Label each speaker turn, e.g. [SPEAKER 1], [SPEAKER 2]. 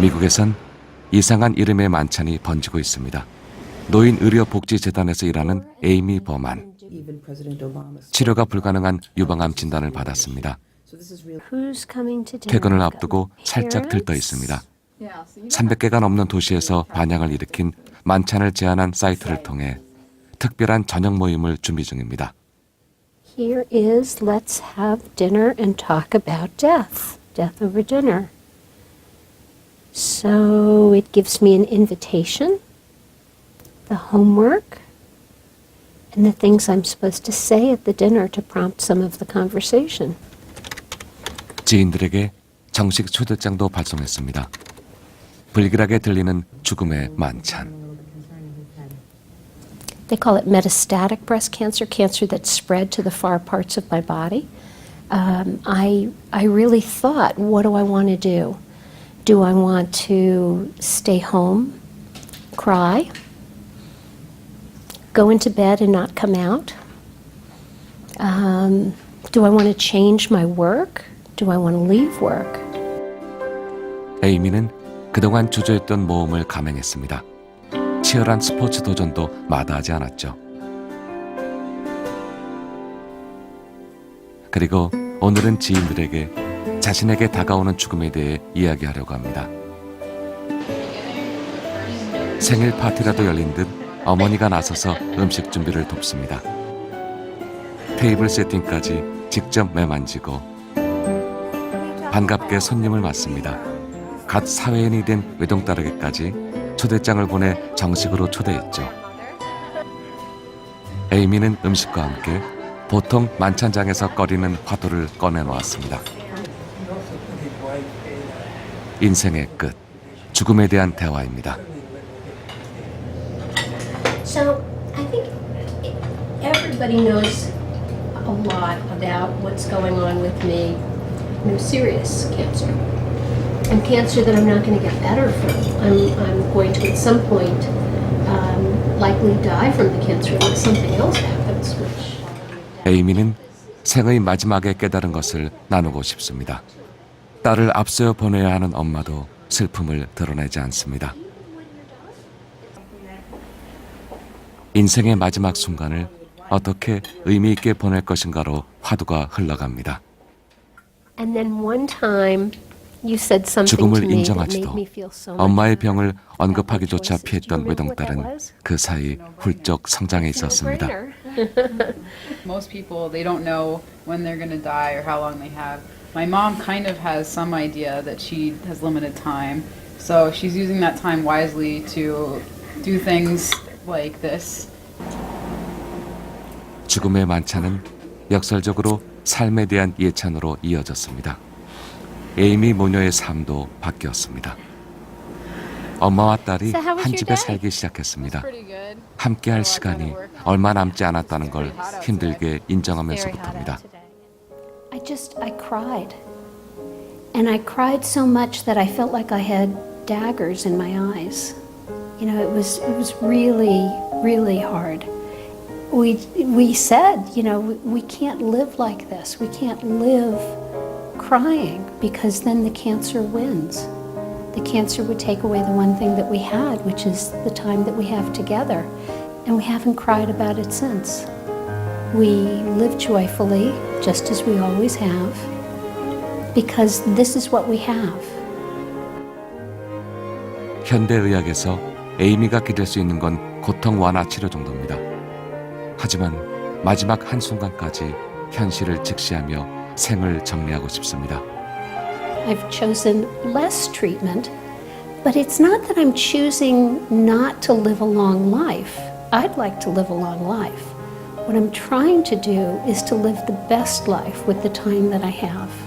[SPEAKER 1] 미국에선 이상한 이름의 만찬이 번지고 있습니다. 노인 의료 복지 재단에서 일하는 에이미 버만.
[SPEAKER 2] Even President Obama.
[SPEAKER 1] 치료가 불가능한 유방암 진단을 받았습니다.
[SPEAKER 2] So this is real.
[SPEAKER 3] Who's coming to dinner?
[SPEAKER 1] 퇴근을 앞두고 살짝 들떠? 있습니다. 300개가 넘는 도시에서 반향을 일으킨 만찬을 제안한 사이트를 통해 특별한 저녁 모임을 준비 중입니다.
[SPEAKER 3] Here is let's have dinner and talk about death, death over dinner. So it gives me an invitation, the homework, and the things I'm supposed to say at the dinner to prompt some of the conversation.
[SPEAKER 1] 지인들에게 정식 초대장도 발송했습니다. 불길하게 들리는 죽음의 만찬.
[SPEAKER 3] They call it metastatic breast cancer, cancer that's spread to the far parts of my body. Um, I, I really thought, what do I want to do? Do I want to stay home, cry, go into bed and not come out? Um, do I want to change my work? Do I want to leave work?
[SPEAKER 1] 에이미는 그동안 주저했던 모험을 감행했습니다. 치열한 스포츠 도전도 마다하지 않았죠. 그리고 오늘은 지인들에게 자신에게 다가오는 죽음에 대해 이야기하려고 합니다. 생일 파티라도 열린 듯 어머니가 나서서 음식 준비를 돕습니다. 테이블 세팅까지 직접 매만지고 반갑게 손님을 맞습니다. 갓 사회인이 된 외동딸에게까지 초대장을 보내 정식으로 초대했죠. 에이미는 음식과 함께 보통 만찬장에서 꺼리는 화두를 꺼내놓았습니다. 인생의 끝, 죽음에 대한 대화입니다.
[SPEAKER 3] So I think everybody knows a lot about what's going on with me. You know, serious cancer. And cancer that I'm not going to get better from. I'm, I'm going to at some point um, likely die from the cancer unless something else happens, which.
[SPEAKER 1] 에이미는 생의 마지막에 깨달은 것을 나누고 싶습니다. 딸을 앞세워 보내야 하는 엄마도 슬픔을 드러내지 않습니다. 인생의 마지막 순간을 어떻게 의미 있게 보낼 것인가로 화두가 흘러갑니다.
[SPEAKER 3] And then one time you said something to
[SPEAKER 1] 죽음을
[SPEAKER 3] me that made
[SPEAKER 1] 인정하지도
[SPEAKER 3] me feel so much
[SPEAKER 1] 엄마의. 병을 언급하기조차 피했던 외동딸은? 그 사이 훌쩍 성장해 있었습니다.
[SPEAKER 4] My mom kind of has some idea that she has limited time, so she's using that time wisely to do things like this.
[SPEAKER 1] 죽음의 만찬은 역설적으로 삶에 대한 예찬으로 이어졌습니다. 에이미 모녀의 삶도 바뀌었습니다. 엄마와 딸이
[SPEAKER 3] So how was
[SPEAKER 1] 한
[SPEAKER 3] your
[SPEAKER 1] 집에
[SPEAKER 3] day?
[SPEAKER 1] 살기 시작했습니다.
[SPEAKER 4] Pretty good.
[SPEAKER 1] 함께할 시간이 얼마 남지 않았다는 걸 힘들게 인정하면서부터입니다.
[SPEAKER 3] I just, I cried. And I cried so much that I felt like I had daggers in my eyes. You know, it was, it was really, really hard. We, we said, you know, we, we can't live like this. We can't live crying because then the cancer wins. The cancer would take away the one thing that we had, which is the time that we have together. And we haven't cried about it since. We live joyfully, just as we always have, because this is what we have.
[SPEAKER 1] 현대의학에서 에이미가 기댈 수 있는 건 고통 완화 치료 정도입니다. 하지만 마지막 한순간까지 현실을 직시하며 생을 정리하고 싶습니다.
[SPEAKER 3] I've chosen less treatment, but it's not that I'm choosing not to live a long life. I'd like to live a long life. What I'm trying to do is to live the best life with the time that I have.